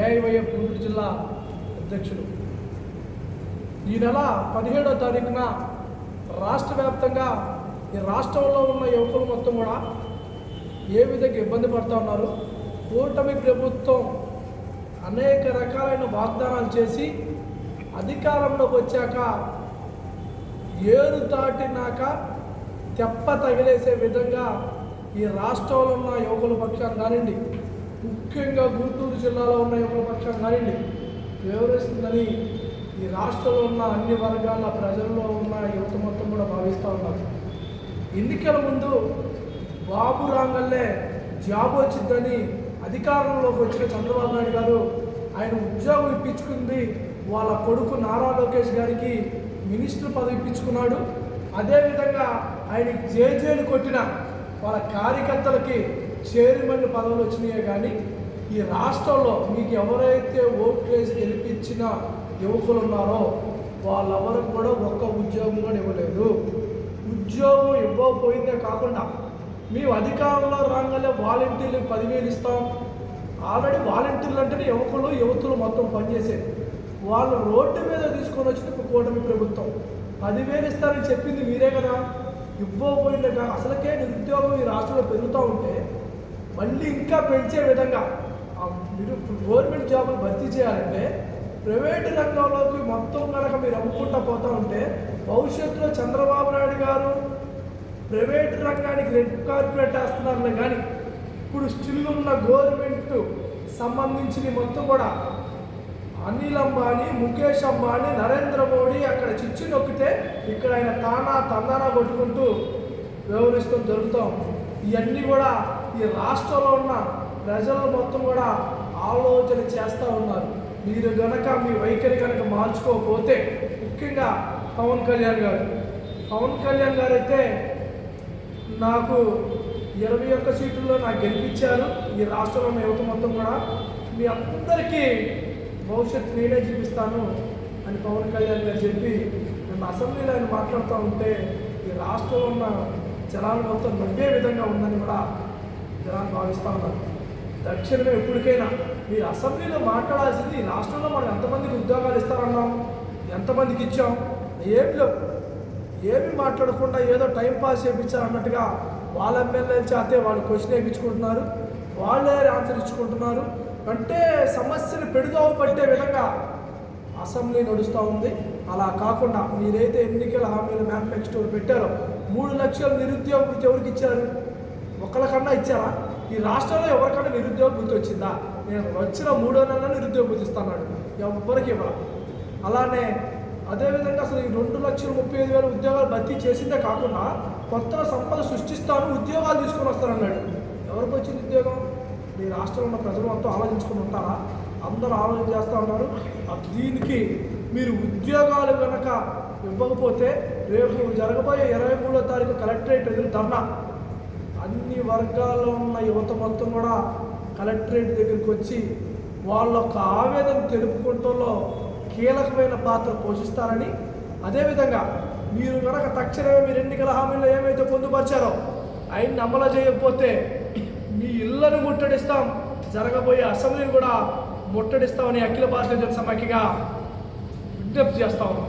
AIYF Guntur జిల్లా అధ్యక్షుడు. ఈ నెల పదిహేడో తారీఖున రాష్ట్ర వ్యాప్తంగా ఈ రాష్ట్రంలో ఉన్న యువకులు మొత్తం కూడా ఏ విధంగా ఇబ్బంది పడుతూ ఉన్నారు? కూటమి ప్రభుత్వం అనేక రకాలైన వాగ్దానాలు చేసి అధికారంలోకి వచ్చాక ఏరు దాటినాక తెప్ప తగిలేసే విధంగా ఈ రాష్ట్రంలో ఉన్న యువకుల పక్షాన్ని కానివ్వండి ముఖ్యంగా గుంటూరు జిల్లాలో ఉన్న యువకుల పక్షం కానివ్వండి వివరిస్తుందని ఈ రాష్ట్రంలో ఉన్న అన్ని వర్గాల ప్రజల్లో ఉన్న యువత మొత్తం కూడా భావిస్తూ ఉన్నారు. ఎన్నికల ముందు బాబు రాంగల్లే జాబ్ వచ్చిందని అధికారంలోకి వచ్చిన చంద్రబాబు నాయుడు గారు ఆయన ఉద్యోగం ఇప్పించుకుంది. వాళ్ళ కొడుకు నారా లోకేష్ గారికి మినిస్టర్ పదవి ఇప్పించుకున్నాడు. అదేవిధంగా ఆయనకి జేజేలు కొట్టిన వాళ్ళ కార్యకర్తలకి చైర్మన్ పదవులు వచ్చినాయే కానీ ఈ రాష్ట్రంలో మీకు ఎవరైతే ఓట్లు వేసి గెలిపించిన యువకులు ఉన్నారో వాళ్ళెవరికి కూడా ఒక్క ఉద్యోగం కూడా ఇవ్వలేదు. ఉద్యోగం ఇవ్వకపోయిందే కాకుండా మేము అధికారంలో రాగానే వాలంటీర్లకు పదివేలు ఇస్తాం. ఆల్రెడీ వాలంటీర్లు అంటేనే యువకులు యువతులు మొత్తం పనిచేసేది. వాళ్ళు రోడ్డు మీద తీసుకొని వచ్చిన కూటమి ప్రభుత్వం పదివేలు ఇస్తారని చెప్పింది మీరే కదా. ఇవ్వకపోయిందే అసలకే అసలుకే నిరుద్యోగం ఈ రాష్ట్రంలో పెరుగుతూ ఉంటే మళ్ళీ ఇంకా పెంచే విధంగా. మీరు ఇప్పుడు గవర్నమెంట్ జాబులు భర్తీ చేయాలంటే ప్రైవేటు రంగంలోకి మొత్తం కనుక మీరు అమ్ముకుంటా పోతూ ఉంటే భవిష్యత్తులో చంద్రబాబు నాయుడు గారు ప్రైవేట్ రంగానికి రెడ్ కార్పొరేట్ వేస్తున్నారని కానీ ఇప్పుడు స్టిల్ ఉన్న గవర్నమెంట్ సంబంధించిన మొత్తం కూడా అనిల్ అంబానీ ముఖేష్ అంబానీ నరేంద్ర మోడీ అక్కడ చిచ్చు నొక్కితే ఇక్కడ ఆయన తానా తందానా కొట్టుకుంటూ వ్యవహరిస్తూ జరుగుతాం. ఇవన్నీ కూడా ఈ రాష్ట్రంలో ఉన్న ప్రజలు మొత్తం కూడా ఆలోచన చేస్తూ ఉన్నారు. మీరు గనక మీ వైఖరి కనుక మార్చుకోకపోతే ముఖ్యంగా పవన్ కళ్యాణ్ గారు. పవన్ కళ్యాణ్ గారు అయితే నాకు ఇరవై ఒక్క సీట్లలో నాకు గెలిపించారు. ఈ రాష్ట్రంలో ఉన్న యువత మొత్తం కూడా మీ అందరికీ భవిష్యత్తు నేనే చూపిస్తాను అని పవన్ కళ్యాణ్ గారు చెప్పి నేను అసెంబ్లీలో ఆయన మాట్లాడుతూ ఉంటే ఈ రాష్ట్రంలో ఉన్న జనాలు మొత్తం నవ్వే విధంగా ఉందని కూడా జనాలు భావిస్తూ ఉన్నారు. దక్షిణమే ఎప్పటికైనా మీరు అసెంబ్లీలో మాట్లాడాల్సింది ఈ రాష్ట్రంలో మనం ఎంతమందికి ఉద్యోగాలు ఇస్తారన్నాం ఎంతమందికి ఇచ్చాం ఏమి లేవు. ఏమి మాట్లాడకుండా ఏదో టైం పాస్ చేయించారన్నట్టుగా వాళ్ళ ఎమ్మెల్యే చేతే వాళ్ళు క్వశ్చన్ వేయించుకుంటున్నారు వాళ్ళే ఆన్సర్ ఇచ్చుకుంటున్నారు. అంటే సమస్యను పెడుదావు పట్టే విధంగా అసెంబ్లీ నడుస్తూ ఉంది. అలా కాకుండా మీరైతే ఎన్నికల హామీల మేనిఫెస్టో పెట్టారో మూడు లక్షల నిరుద్యోగ ఎవరికి ఇచ్చారు? ఒకళ్ళకన్నా ఇచ్చారా? ఈ రాష్ట్రంలో ఎవరికన్నా నిరుద్యోగ వృత్తి వచ్చిందా నేను వచ్చిన మూడో నెలలో నిరుద్యోగ వృత్తి ఇస్తాను ఎవరికి ఇవ్వరా అలానే అదేవిధంగా అసలు ఈ రెండు లక్షల ముప్పై ఐదు వేల ఉద్యోగాలు భర్తీ చేసిందే కాకుండా కొత్త సంపద సృష్టిస్తాను ఉద్యోగాలు తీసుకొని వస్తానన్నాడు. ఎవరికి వచ్చింది ఉద్యోగం? మీ రాష్ట్రంలో ఉన్న ప్రజలు మొత్తం ఆలోచించుకుని ఉంటారా? అందరూ ఆలోచన చేస్తూ ఉన్నారు. దీనికి మీరు ఉద్యోగాలు కనుక ఇవ్వకపోతే రేపు జరగబోయే ఇరవై మూడో తారీఖు కలెక్టరేట్ ఎదురు ధర్నా. అన్ని వర్గాల్లో ఉన్న యువత మొత్తం కూడా కలెక్టరేట్ దగ్గరికి వచ్చి వాళ్ళ యొక్క ఆవేదన తెలుపుకుంటంలో కీలకమైన పాత్ర పోషిస్తారని అదేవిధంగా మీరు కనుక తక్షణమే మీరు ఎన్నికల హామీలో ఏమైతే పొందుపరిచారో ఆయన్ని అమలు చేయకపోతే మీ ఇళ్ళను ముట్టడిస్తాం. జరగబోయే అసెంబ్లీని కూడా ముట్టడిస్తామని అఖిల భారతీయ జన సమాఖ్యగా విజ్ఞప్తి చేస్తా ఉన్నాం.